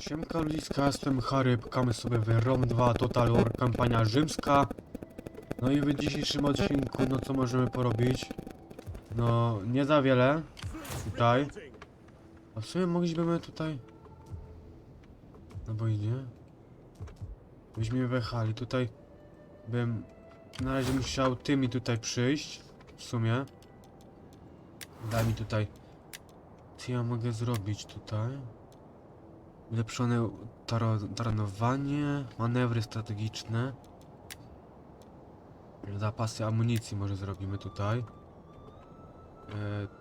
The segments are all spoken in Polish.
Siemka ludziska, jestem Harry, pukamy sobie w ROM 2 Total War kampania rzymska. No i w dzisiejszym odcinku, no co możemy porobić? No, nie za wiele. Tutaj. A w sumie moglibyśmy tutaj... No bo idzie. Byśmy wjechali, tutaj bym na razie musiał tymi tutaj przyjść. W sumie. Daj mi tutaj. Co ja mogę zrobić tutaj? Ulepszone taranowanie, manewry strategiczne. Zapasy amunicji może zrobimy tutaj. E,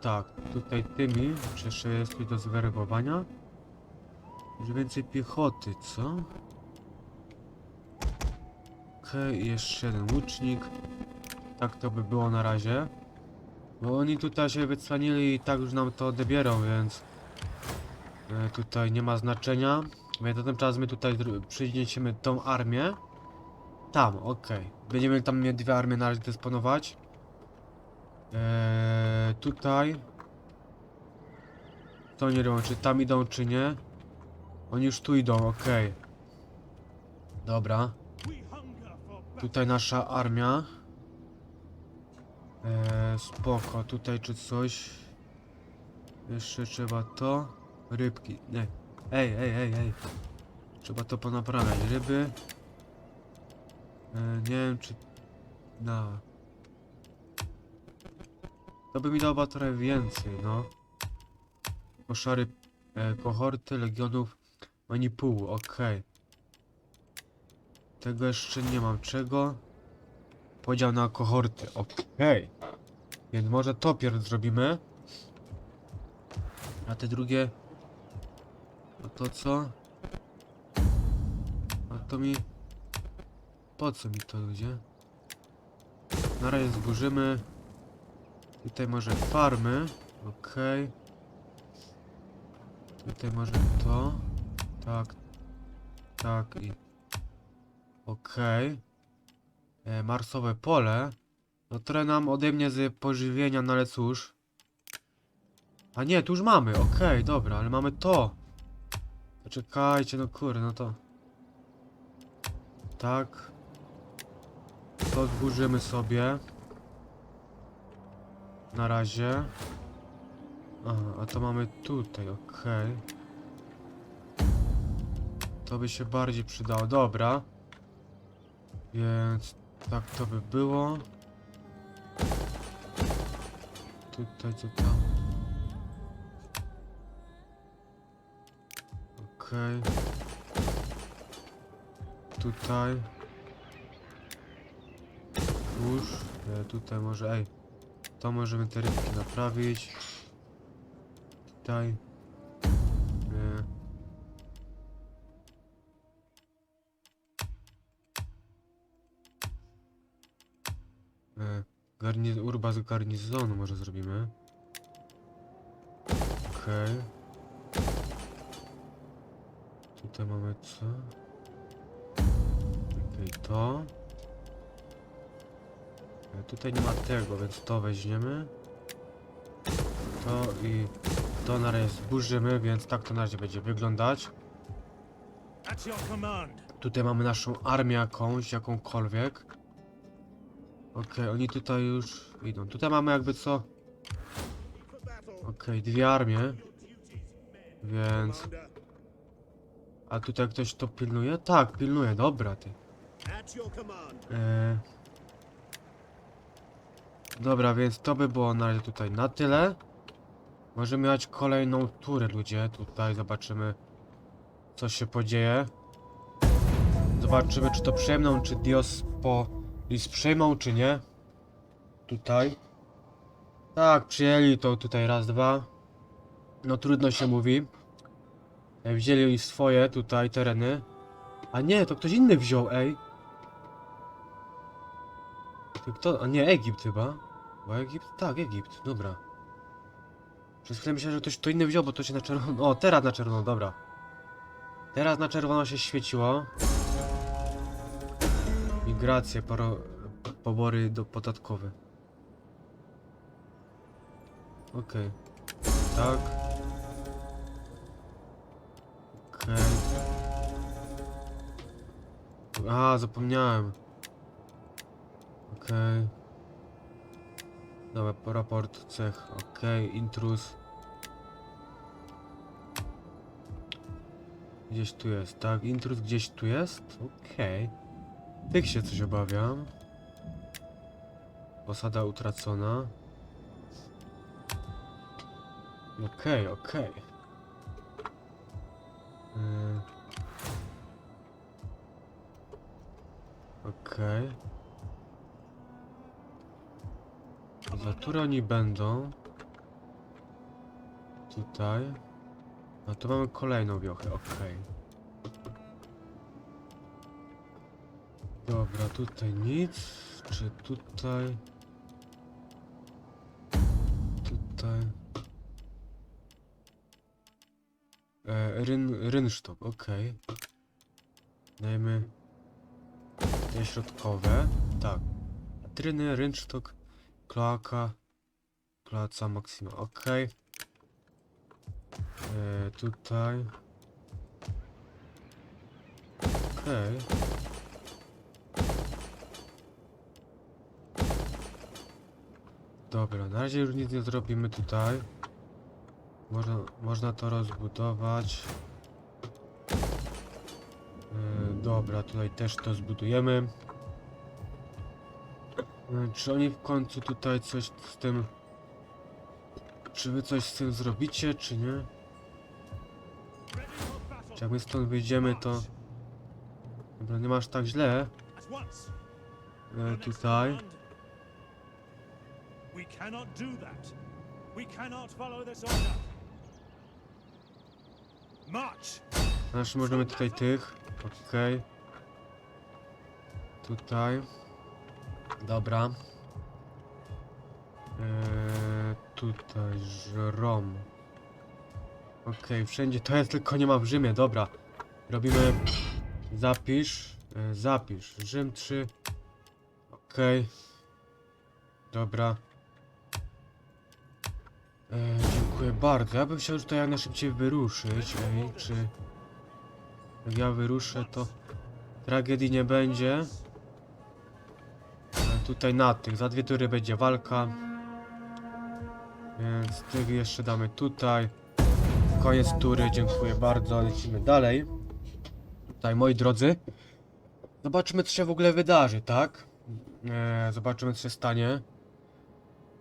tak, tutaj tymi, jeszcze jest coś do zweryfowania? Już więcej piechoty, co? Okej, jeszcze jeden łucznik. Tak to by było na razie. Bo oni tutaj się wycwanili i tak już nam to odebierą, więc... E, tutaj nie ma znaczenia. Więc na ten my tutaj przyniesiemy tą armię. Tam, okej. Będziemy tam mieć dwie armie na razie dysponować. Eee, tutaj. To nie wiem, czy tam idą, czy nie. Oni już tu idą, okej. Dobra. Tutaj nasza armia. Eee, spoko, tutaj czy coś. Jeszcze trzeba to. Rybki, nie. Ej, ej, ej, ej. Trzeba to ponaprawiać. Ryby. E, nie wiem czy... No. To by mi dało trochę więcej, no. Koszary, e, kohorty legionów ani pół, okej. Tego jeszcze nie mam. Czego? Podział na kohorty, okej. Więc może to pierw zrobimy. A te drugie... No to co? A to mi... Po co mi to ludzie? Na razie zburzymy. Tutaj może farmy. Okej. Tutaj może to. Tak. Tak i... Okej. E, Marsowe pole. No trochę nam odejmie z pożywienia, no ale cóż. A nie, tu już mamy, okej, dobra, ale mamy to. Poczekajcie, no kurde, no to... Tak. To zburzymy sobie. Na razie. Aha, a to mamy tutaj, okej. To by się bardziej przydało, dobra. Więc tak to by było. Tutaj co tam? Okej. Tutaj. Już. E, tutaj może, ej. To możemy te rybki naprawić. Tutaj. E. E, urba z garnizonu może zrobimy. Okej. Tutaj mamy co? Okej, to. E, Tutaj nie ma tego, więc to weźmiemy. To i to na razie zburzymy, więc tak to na razie będzie wyglądać. Tutaj mamy naszą armię jakąś, jakąkolwiek. Okej, oni tutaj już idą. Tutaj mamy jakby co... Okej, dwie armie. Więc... A tutaj ktoś to pilnuje? Tak, pilnuje, dobra ty. E... Dobra, więc to by było na razie tutaj na tyle. Możemy mieć kolejną turę, ludzie. Tutaj zobaczymy, co się podzieje. Zobaczymy, czy to przejmą, czy Dios po Dis przejmą, czy nie. Tutaj. Tak, przyjęli to tutaj raz, dwa. No trudno się mówi. Wzięli swoje tutaj tereny. A nie, to ktoś inny wziął, ej. Kto? A nie, Egipt chyba. Bo Egipt? Tak, Egipt, dobra. Przez chwilę myślałem, że ktoś to inny wziął, bo to się na czerwono... O, teraz na czerwono, dobra. Teraz na czerwono się świeciło. Migracje, poro... pobory do podatkowe. Okej. Tak. Okej. A, zapomniałem. Okej. Dobra, po- raport cech. Okej, intruz. Gdzieś tu jest, tak? Intruz gdzieś tu jest? Okej. Tych się coś obawiam. Osada utracona. Okej, okej. Yy. Okej. Za które oni będą? Tutaj. A tu mamy kolejną wiochę, okej. Dobra, tutaj nic. Czy tutaj? Tutaj. E, ryn, rynsztok, okej. Dajmy te środkowe. Tak. Tryny, rynsztok, kloaka, kloaca maksima, okej. E, tutaj. Okej. Dobra, na razie już nic nie zrobimy tutaj. Można, można to rozbudować. E, dobra, tutaj też to zbudujemy. E, czy oni w końcu tutaj coś z tym... Czy wy coś z tym zrobicie, czy nie? Czy jak my stąd wyjdziemy, to... Dobra, nie masz tak źle. E, tutaj. Znaczy możemy tutaj tych. Okej. Tutaj. Dobra. Eee, tutaj żrom. Okej, wszędzie to jest, tylko nie ma w Rzymie, dobra. Robimy zapisz. E, zapisz. Rzym 3. Okej. Dobra. E, dziękuję bardzo. Ja bym chciał tutaj jak najszybciej wyruszyć. Ej, czy... Jak ja wyruszę, to tragedii nie będzie. Tutaj na tych, za dwie tury będzie walka. Więc tych jeszcze damy tutaj. Koniec tury, dziękuję bardzo. Lecimy dalej. Tutaj, moi drodzy. Zobaczymy, co się w ogóle wydarzy, tak? Eee, zobaczymy, co się stanie.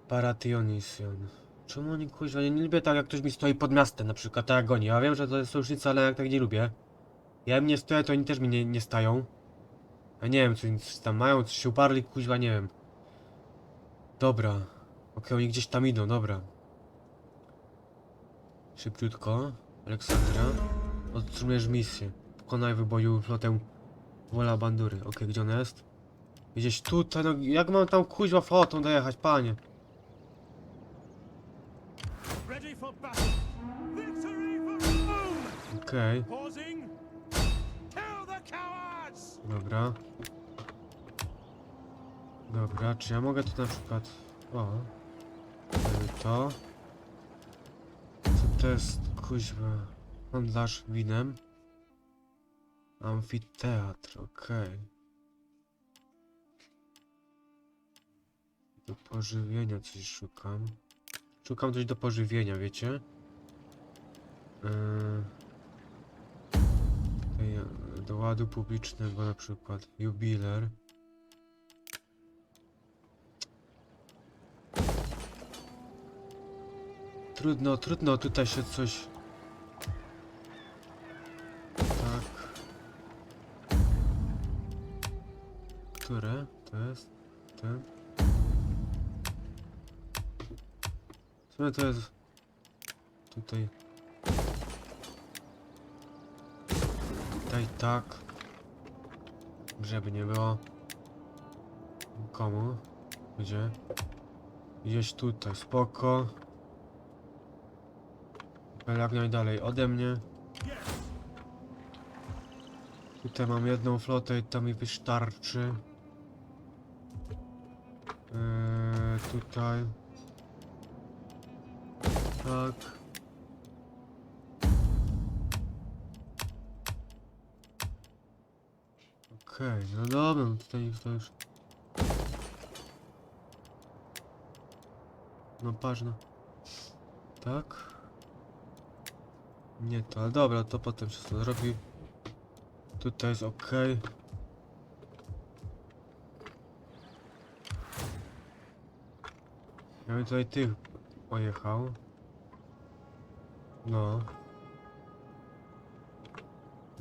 Parationisjon. Czemu oni kuźwa? Ja nie lubię tak, jak ktoś mi stoi pod miastem, na przykład, tak jak oni. Ja wiem, że to jest sojusznica, ale jak tak nie lubię. Ja im nie stoję, to oni też mi nie, nie stają. Ja nie wiem, co oni tam mają, coś się uparli, kuźwa, nie wiem. Dobra. Okej, oni gdzieś tam idą, dobra. Szybciutko. Aleksandra. Otrzymujesz misję. Pokonaj wyboju flotę Wola Bandury. Okej, gdzie ona jest? Gdzieś tutaj, no jak mam tam kuźwa flotą dojechać, panie? Okej, Pausing. Dobra. Dobra, czy ja mogę tu na przykład... O. To. Co to jest, kuźwa? Handlarz winem. Amfiteatr, okej. Do pożywienia coś szukam. Szukam coś do pożywienia, wiecie? Yy... Do ładu publicznego na przykład. Jubiler. Trudno, trudno tutaj się coś... Tak. Które? To jest? Ten? Sumie to jest... Tutaj... Tutaj tak. Żeby nie było. Komu? Gdzie? Gdzieś tutaj, spoko. Jak najdalej ode mnie. Tutaj mam jedną flotę i to mi wystarczy. Eee, tutaj. Tak. Okej, no dobra, no tutaj to już... No patrz no. Tak? Nie to, ale dobra, to potem się to zrobi. Tutaj jest ok. Ja bym tutaj tych pojechał. No.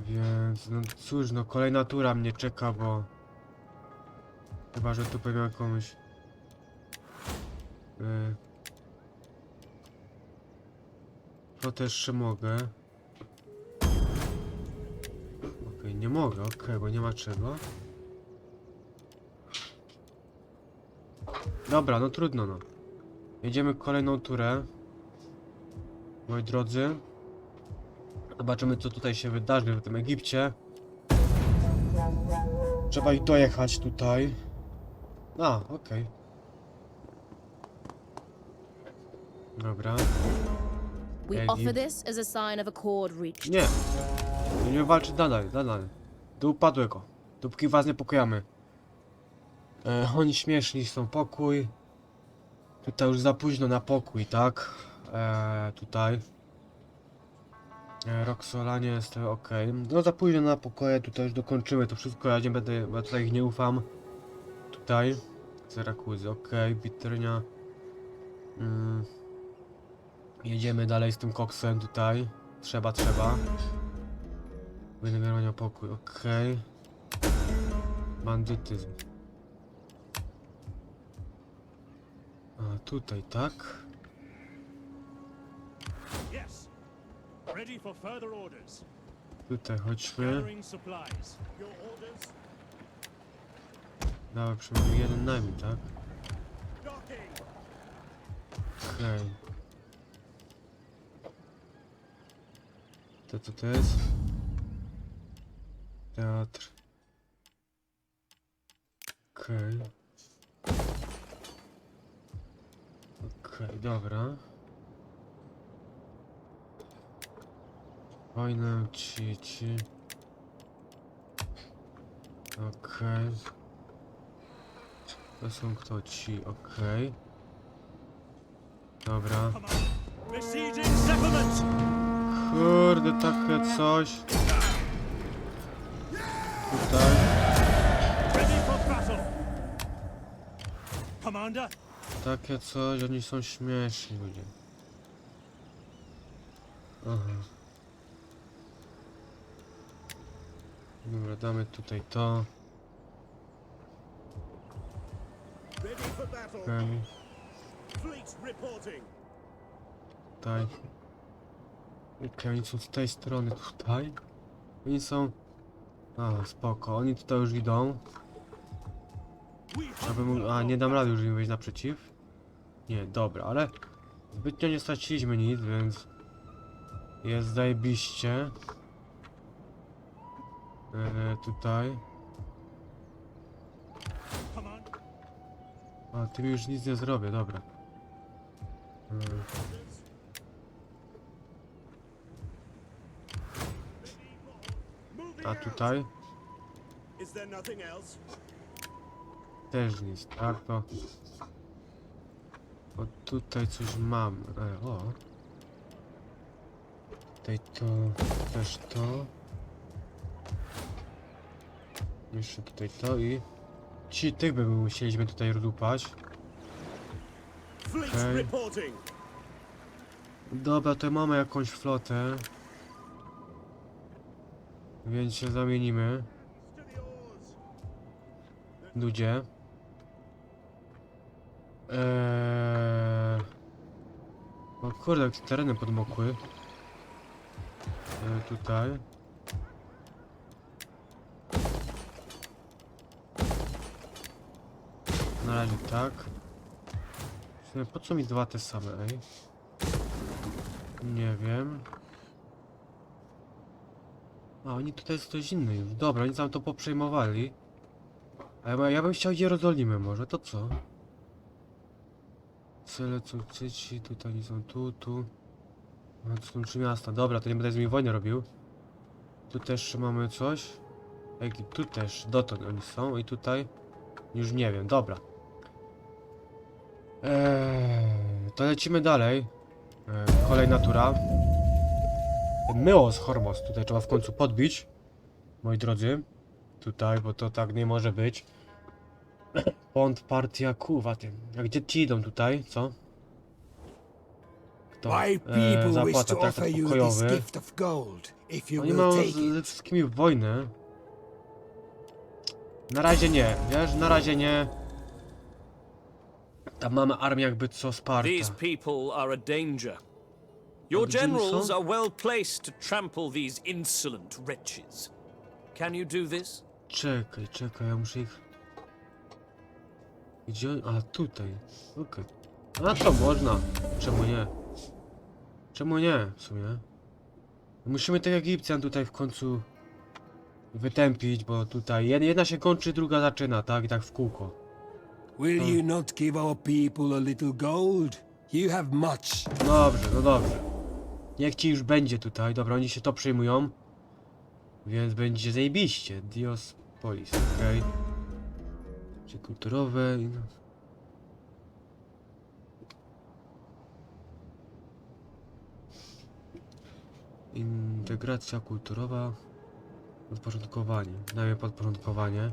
Więc, no cóż, no kolejna tura mnie czeka, bo... Chyba, że tu powiem jakąś... Yy... To też mogę. Okej, nie mogę, okej, bo nie ma czego. Dobra, no trudno no. Jedziemy kolejną turę. Moi drodzy. Zobaczymy co tutaj się wydarzy w tym Egipcie. Trzeba ich dojechać tutaj. A, okej. Dobra. We Yeah, offer you- this as a sign of accord reached. Nie. Będziemy walczyć nadal, nadal. Do upadłego. Dopóki was nie pokojamy. E, oni śmieszni są, pokój. Tutaj już za późno na pokój, tak? E, tutaj. E, Roxolanie jest ok. No za późno na pokoje, tutaj już dokończymy to wszystko. Ja nie będę, bo tutaj ich nie ufam. Tutaj. Serakuzy, ok. Bitrynia. Mm. Jedziemy dalej z tym koksem tutaj. Trzeba, trzeba. Wynagrywania pokój, okej. Bandytyzm. A tutaj, tak? Ready for further orders. Tutaj chodźmy. Gathering supplies. Your orders. Dawaj przynajmniej jeden najmniej, tak? Docking. Okej. To co to jest? Teatr. Okej. Okej, dobra. Ci, ci. Okej. To są kto ci, okej. Dobra. Besieging settlement. Kurde, takie coś. Tutaj. Takie coś, oni są śmieszni ludzie. Aha. Dobra, damy tutaj to. Tutaj. Okej, oni są z tej strony tutaj. Oni są... A, spoko, oni tutaj już idą. Aby mógł... A, nie dam rady już im wyjść naprzeciw. Nie, dobra, ale zbytnio nie straciliśmy nic, więc jest zajebiście. E, tutaj. A, tym już nic nie zrobię, dobra. Moving a tutaj też nic, tak to... O, tutaj coś mam. E, o. Tutaj to, też to. Jeszcze tutaj to i... Ci tych by musieliśmy tutaj rodupać. Fleet Okay. Dobra, to mamy jakąś flotę. Więc się zamienimy. Ludzie. Eee... O kurde, jak tereny podmokły. Eee, tutaj. Na razie tak. Sumie, Po co mi dwa te same, ej? Nie wiem. A, oni tutaj jest ktoś inny już. Dobra, oni tam to poprzejmowali. A ja, ja bym chciał Jerozolimę może, to co? Cele chcecie, tutaj oni są tu, tu. A, to są trzy miasta, dobra, to nie będę z nimi wojny robił. Tu też mamy coś. Egipt tu też, dotąd oni są i tutaj już nie wiem, dobra. Eee, to lecimy dalej. Eee, kolejna tura. Myos Hormos tutaj trzeba w końcu podbić. Moi drodzy. Tutaj, bo to tak nie może być. Pont partia kuwa tym. A gdzie ci idą tutaj, co? Kto? Eee, zapłata, traktat pokojowy. Oni mają ze wszystkimi wojnę. Na razie nie, wiesz, na razie nie. Tam mamy armię jakby co Sparta. These people are a danger. Your generals are well placed to trample these insolent wretches. Can you do this? Czekaj, czekaj, ja muszę ich... Gdzie oni? A, tutaj. Okej. A to można. Czemu nie? Czemu nie, w sumie? Musimy tych Egipcjan tutaj w końcu wytępić, bo tutaj jed- jedna się kończy, druga zaczyna, tak? I tak w kółko. Will you not give our people a little gold? You have much. Dobrze, no dobrze. Niech ci już będzie tutaj. Dobra, oni się to przyjmują. Więc będzie zajebiście. Diospolis, okej. Czy kulturowe i no. Integracja kulturowa. Podporządkowanie. Dajmy podporządkowanie.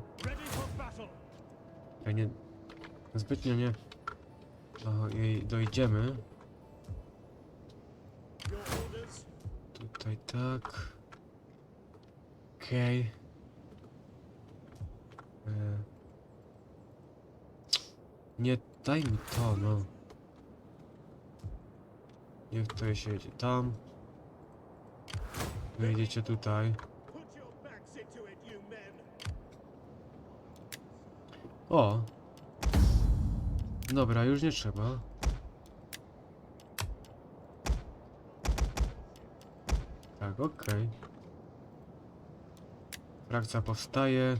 Ja nie... Zbytnio nie... O, jej dojdziemy. Tutaj tak. Okej. E. Nie daj mi to, no. Niech to się tam. Wy jedziecie tutaj. O! Dobra, już nie trzeba. Tak, okej. Frakcja powstaje.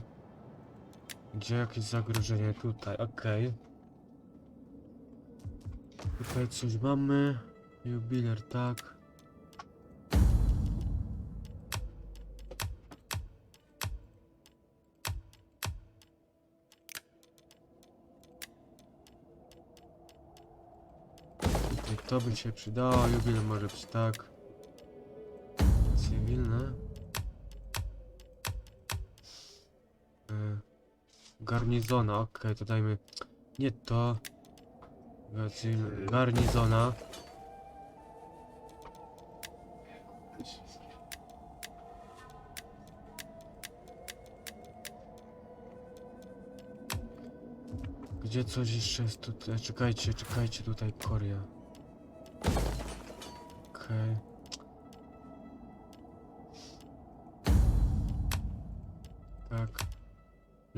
Gdzie jakieś zagrożenie? Tutaj, okej. Tutaj coś mamy. Jubiler, tak. To by się przydało, jubiler może być tak. Cywilne. E, garnizona, okej, to dajmy. Nie to. E, Garnizona. Gdzie coś jeszcze jest tutaj? Czekajcie, czekajcie tutaj, Korea.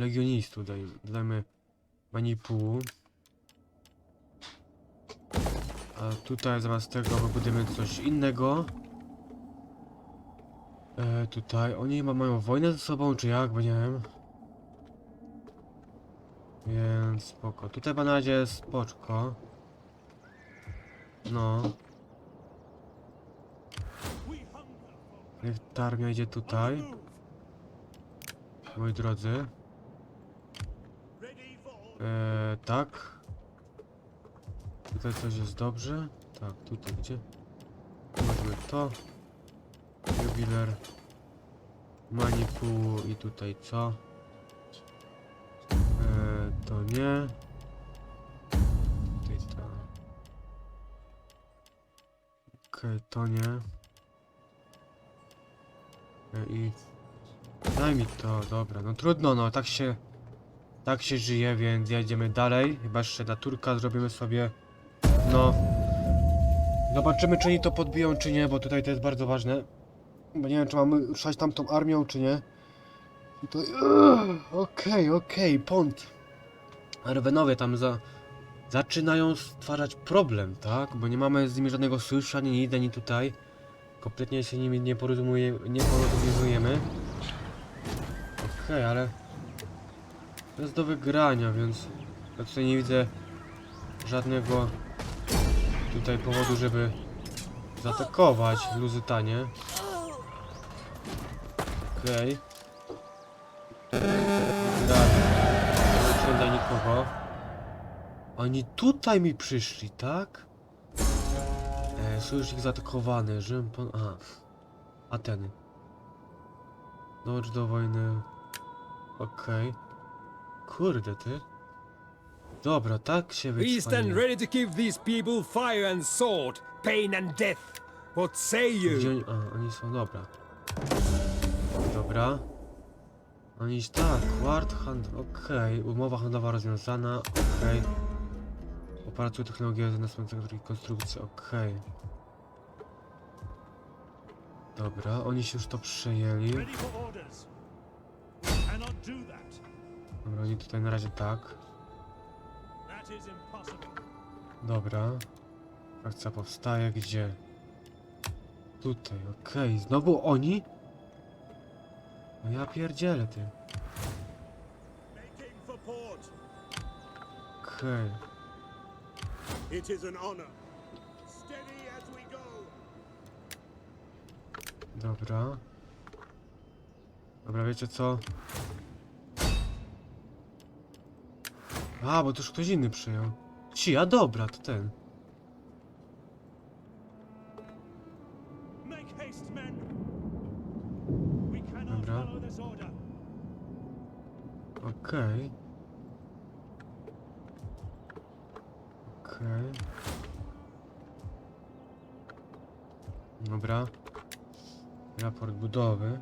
Legionistów daj, dajmy manipułu. A tutaj zamiast tego wybudujemy coś innego. E, tutaj, oni chyba mają wojnę ze sobą, czy jak, bo nie wiem. Więc spoko. Tutaj na spoczko. No. Niech idzie tutaj, moi drodzy. Eee, tak. Tutaj coś jest dobrze. Tak, tutaj gdzie? Możemy to. Jubiler. Manipuł i tutaj co? Eee, to nie. Tutaj to. Okej, to nie. E, I daj mi to, dobra, no trudno, no tak się tak się żyje, więc jedziemy dalej. Chyba jeszcze na turka zrobimy sobie. No. Zobaczymy, czy oni to podbiją, czy nie, bo tutaj to jest bardzo ważne. Bo nie wiem, czy mamy ruszać tamtą armią, czy nie. I to... Okej, okej, pont. Arwenowie tam za... Zaczynają stwarzać problem, tak? Bo nie mamy z nimi żadnego sojuszu, ani nic, ani tutaj. Kompletnie się nimi nie, porozumiuje, nie porozumiewujemy. Okej, ale... To jest do wygrania, więc ja tutaj nie widzę żadnego tutaj powodu, żeby zaatakować Luzytanie. Okej. Dobra. Nie wygląda nikogo. Oni tutaj mi przyszli, tak? E, sojusznik zaatakowany, Rzym, pan... Aha. Ateny. Dącz do wojny. Okej. Kurde ty. Dobra, tak się We stand wycwaniłem. ready to give these people fire and sword, pain and death. What say Gdzie you? oni... A, oni są, dobra. Dobra. Oni tak, Ward Handel, okej. Umowa handlowa rozwiązana, okej. Opracuj technologię z następnego drugiej konstrukcji, okej. Dobra, oni się już to przejęli. Ready for orders. Cannot do that. Dobra, oni tutaj na razie tak. Dobra. Akcja powstaje gdzie? Tutaj, okej. Znowu oni? No ja pierdzielę ty. Okej. Go. Dobra. Dobra, wiecie co? A, bo to już ktoś inny przyjął. Ci, a dobra, to ten. Dobra. this order. Okej. Okej. Dobra. Raport budowy.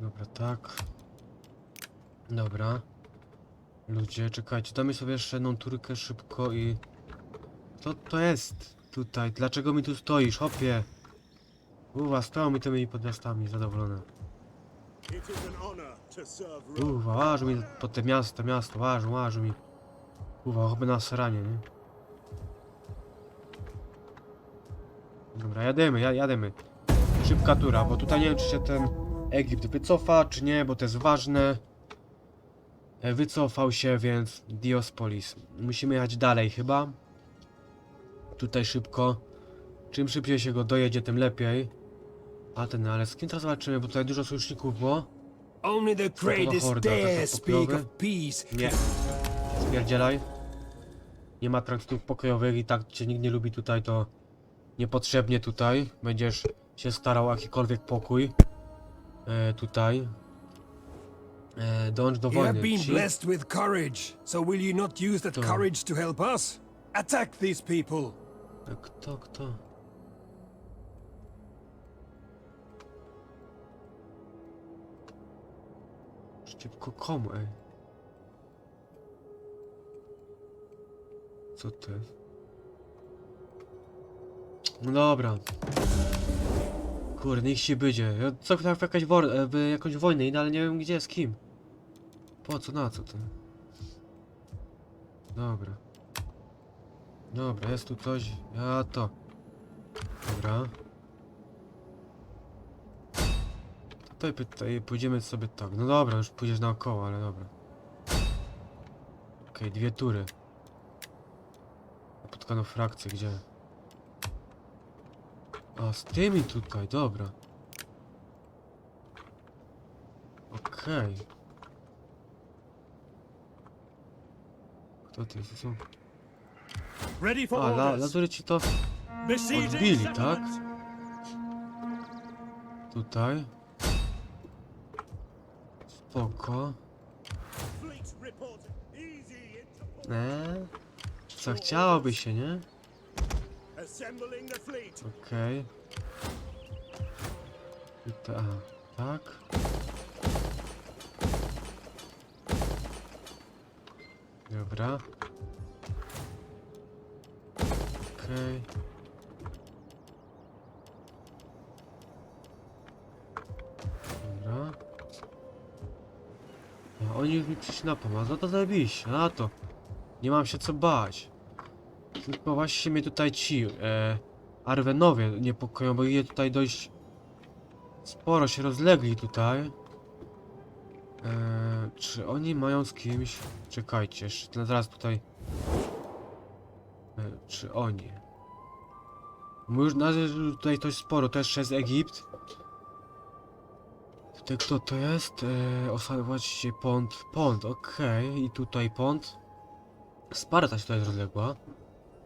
Dobra, tak. Dobra. Ludzie, czekajcie, damy sobie jeszcze jedną turkę szybko i... Co to jest tutaj? Dlaczego mi tu stoisz, hopie? Uwa, stoją mi tymi podmiastami, zadowolone. Kurwa, łażu mi po te miasto, miasto, łażu, łażu mi. Kurwa, chyba na seranie, nie? Dobra, jademy, ja, jademy. Szybka tura, bo tutaj nie wiem, czy się ten Egipt wycofa, czy nie, bo to jest ważne. E, Wycofał się, więc Diospolis. Musimy jechać dalej chyba. Tutaj szybko. Czym szybciej się go dojedzie, tym lepiej. A ten, ale z kim teraz walczymy, bo tutaj dużo sojuszników było. Only the greatest horda, dare speak of peace. Nie. Spierdzielaj. Nie ma traktów pokojowych i tak cię nikt nie lubi tutaj, to niepotrzebnie tutaj. Będziesz się starał o jakikolwiek pokój. E, tutaj. E, dąż do You have wojny. been Ci- blessed with courage, so will you not use that To- courage to help us? Attack these people. E, Kto, kto? Przeciwko komu, ej? Co to jest? No dobra. Kurde, niech się będzie. Ja co chwilę w jakaś wor e, w jakąś wojnę idę, ale nie wiem gdzie, z kim. Po co, na co to? Dobra. Dobra, jest tu coś. Ja to. Dobra. Tutaj, tutaj pójdziemy sobie tak. No dobra, już pójdziesz naokoło, ale dobra. Okej, dwie tury. Napotkano frakcję, gdzie? A, z tymi tutaj, dobra. Okej. Kto to jest? For A, la, orders. lazury ci to odbili, tak? tutaj. Spoko. Eee, co chciałoby się, nie? Okej. Tutaj, aha, tak. Dobra. Okej. Dobra. A oni już mi przyszli na pomoc, no to zajebiście, na to. Nie mam się co bać. Tylko właśnie mnie tutaj ci, e, Arwenowie niepokoją, bo je tutaj dość sporo się rozlegli tutaj. E, czy oni mają z kimś? Czekajcie, jeszcze zaraz tutaj. E, czy oni? Bo już tutaj dość sporo, jeszcze jest Egipt. Ty kto to jest? E, osada właściwie pont. Pont, okej. I tutaj pont. Sparta się tutaj rozległa.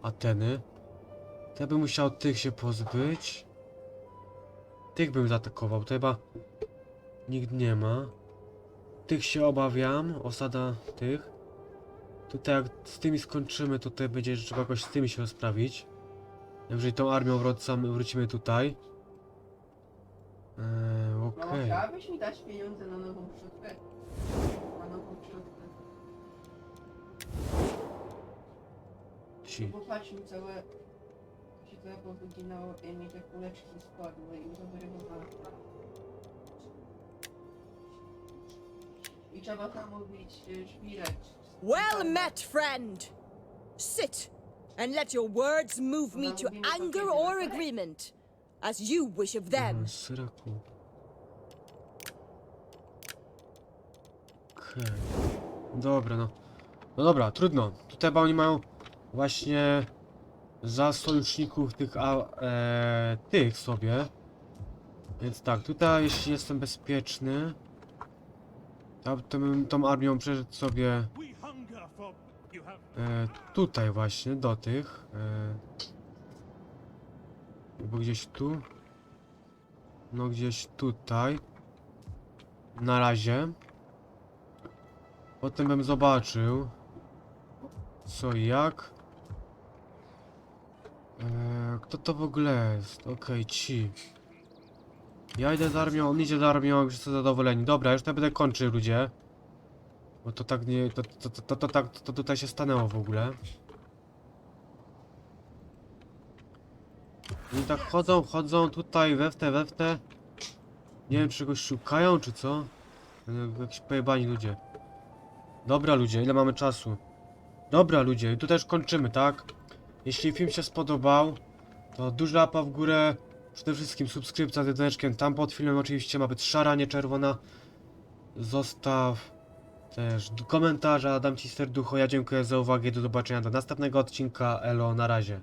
Ateny. To ja bym musiał tych się pozbyć. Tych bym zaatakował. To chyba nikt nie ma. Tych się obawiam. Osada tych. Tutaj jak z tymi skończymy, to tutaj będzie trzeba jakoś z tymi się rozprawić. Jeżeli tą armią wracamy, wrócimy tutaj. Eee, Mamo, okej. chciałabyś mi dać pieniądze na nową przodkę? Na nową przodkę. Ci. Bo patrz mi całe... się całe powyginało i mi te kuleczki spadły i zawyrywowałem. I trzeba zamówić szpilek. Well met, friend. Sit and let your words move me to anger or agreement, as you wish of them. Syraku. Okej. Dobra, no. No dobra, trudno. Tutaj chyba oni mają właśnie za sojuszników tych, a, e, tych sobie. Więc tak, tutaj jeśli jestem bezpieczny, bym tą armią przeszedł sobie e, tutaj właśnie, do tych. E, albo gdzieś tu. No gdzieś tutaj. Na razie. Potem bym zobaczył. Co i jak. E, kto to w ogóle jest? Okej, ci. Ja idę z armią, on idzie z armią, już są zadowoleni. Dobra, już to będę kończył, ludzie. Bo to tak nie. To, to, to, to, to, tak, to tutaj się stanęło w ogóle. I tak chodzą, chodzą tutaj we w te, we w te. Nie wiem, czegoś szukają, czy co? Jak- Jakiś pojebani ludzie. Dobra, ludzie, ile mamy czasu? Dobra, ludzie, tu też kończymy, tak? Jeśli film się spodobał, to duża łapa w górę. Przede wszystkim subskrypcja z dzwoneczkiem. Tam pod filmem oczywiście ma być szara, nie czerwona. Zostaw też komentarza, dam ci serducho. Ja dziękuję za uwagę. Do zobaczenia do następnego odcinka. Elo, na razie.